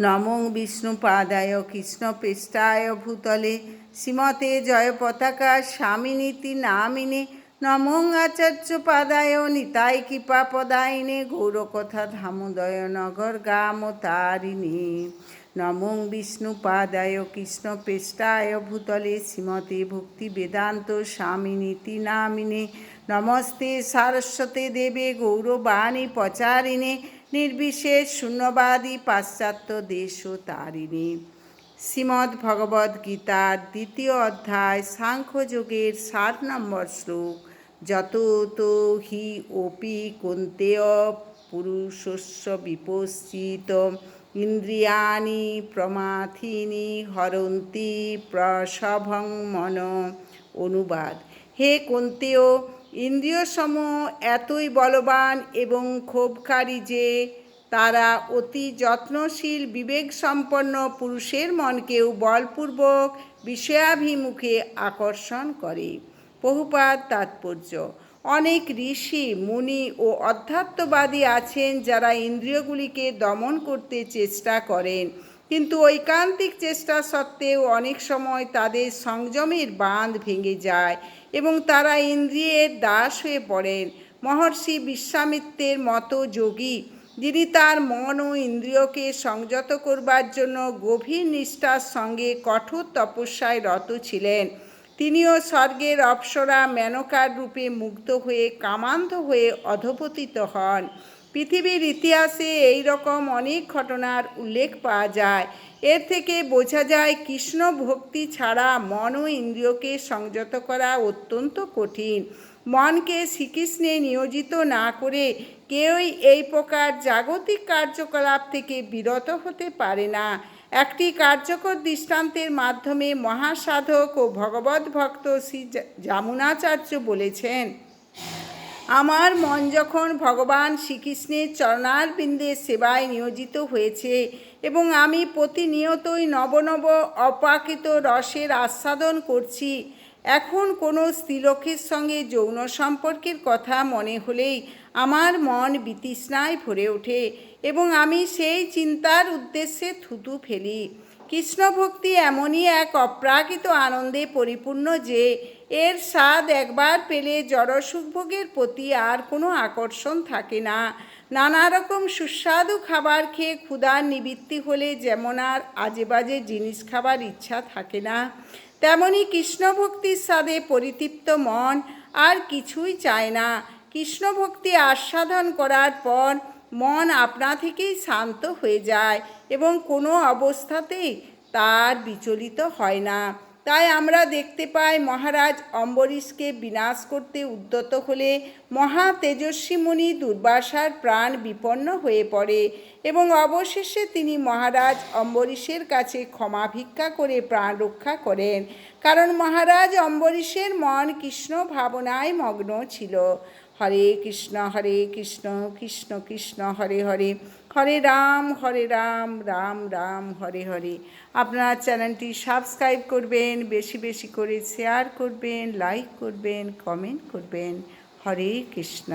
নমং বিষ্ণুপাদায় কৃষ্ণপৃষ্ঠায় ভূতলে, শ্রীমতে জয় পতাকা স্বামিনীতি নামিনে, নমং আচার্য পাদায়, নিতাই কৃপা পদায়নে, গৌরকথা ধামোদয় নগর গাম তারিণী। নমং বিষ্ণুপাদায় কৃষ্ণপৃষ্ঠায় ভূতলে, শ্রীমতে ভক্তি বেদান্ত স্বামিনীতি নামিনে, নমস্তে সারস্বতে দেবে গৌরবাণী প্রচারিণে নির্বিশেষ শূন্যবাদী পাশ্চাত্য দেশ তারিণী। শ্রীমদ্ ভগবদ গীতার দ্বিতীয় অধ্যায় সাংখ্যযোগের ষাট নম্বর শ্লোক। যত তো হি অপি কুন্তেয় পুরুষস্য বিপশ্চিত। ইন্দ্রিয়াণি প্রমাথিনি হরন্তি প্রসভং মন অনুবাদ। হে কুন্তেয় ইন্দ্রিয়সমূহ এতই বলবান এবং ক্ষোভকারী যে তারা অতি যত্নশীল বিবেক সম্পন্ন পুরুষের মনকেও বলপূর্বক বিষয়াভিমুখে আকর্ষণ করে। বহুপাত তাৎপর্য। অনেক ঋষি, মুনি ও অধ্যাত্মবাদী আছেন যারা ইন্দ্রিয়গুলিকে দমন করতে চেষ্টা করেন। কিন্তু ঐকান্তিক চেষ্টা সত্ত্বেও অনেক সময় তাদের সংযমের বাঁধ ভেঙে যায় এবং তারা ইন্দ্রিয়ের দাস হয়ে পড়েন। মহর্ষি বিশ্বামিত্রের মতো যোগী, যিনি তার মন ও ইন্দ্রিয়কে সংযত করবার জন্য গভীর নিষ্ঠার সঙ্গে কঠোর তপস্যায় রত ছিলেন। তিনিও স্বর্গের অপ্সরা মেনকার রূপে মুগ্ধ হয়ে কামান্ধ হয়ে অধপতিত হন। পৃথিবীর ইতিহাসে এই রকম অনেক ঘটনার উল্লেখ পাওয়া যায়। এর থেকে বোঝা যায়, কৃষ্ণ ভক্তি ছাড়া মন ও ইন্দ্রিয়কে সংযত করা অত্যন্ত কঠিন। মনকে শ্রীকৃষ্ণে নিয়োজিত না করে কেউই এই প্রকার জাগতিক কার্যকলাপ থেকে বিরত হতে পারে না। একটি কার্যকর দৃষ্টান্তের মাধ্যমে মহাসাধক ও ভগবত ভক্ত শ্রী যামুনাচার্য বলেছেন আমার মন যখন ভগবান শ্রীকৃষ্ণের চরণারবিন্দের সেবায় নিয়োজিত হয়েছে এবং আমি প্রতিনিয়তই নবনব অপাকিত রসের আস্বাদন করছি, এখন কোনো স্ত্রীলোকের সঙ্গে যৌন সম্পর্কের কথা মনে হলেই আমার মন বিতৃষ্ণায় ভরে ওঠে এবং আমি সেই চিন্তার উদ্দেশ্যে থুতু ফেলি। কৃষ্ণ ভক্তি এমনই এক অপ্রাকৃত আনন্দে পরিপূর্ণ যে এর স্বাদ একবার পেলে জড়সুখভোগের প্রতি আর কোনো আকর্ষণ থাকে না। নানা রকম সুস্বাদু খাবার খেয়ে ক্ষুধার নিবৃত্তি হলে যেমন আর আজে বাজে জিনিস খাবার ইচ্ছা থাকে না, তেমনি কৃষ্ণভক্তির স্বাদে পরিতৃপ্ত মন আর কিছুই চায় না। কৃষ্ণভক্তি আস্বাদন করার পর মন আপনা থেকেই শান্ত হয়ে যায় এবং কোনো অবস্থাতেই তার বিচলিত হয় না। তাই আমরা দেখতে পাই মহারাজ অম্বরীশকে বিনাশ করতে উদ্যত হলে মহা তেজস্বী মুনি দুর্বাসার প্রাণ বিপন্ন হয়ে পড়ে এবং অবশেষে তিনি মহারাজ অম্বরীশের কাছে ক্ষমা ভিক্ষা করে প্রাণ রক্ষা করেন। কারণ মহারাজ অম্বরীশের মন কৃষ্ণ ভাবনায় মগ্ন ছিল। হরে কৃষ্ণ হরে কৃষ্ণ কৃষ্ণ কৃষ্ণ, হরে হরে। হরে রাম হরে রাম রাম রাম, হরে হরে। আপনার চ্যানেলটি সাবস্ক্রাইব করবেন, বেশি বেশি করে শেয়ার করবেন, লাইক করবেন, কমেন্ট করবেন। হরে কৃষ্ণ।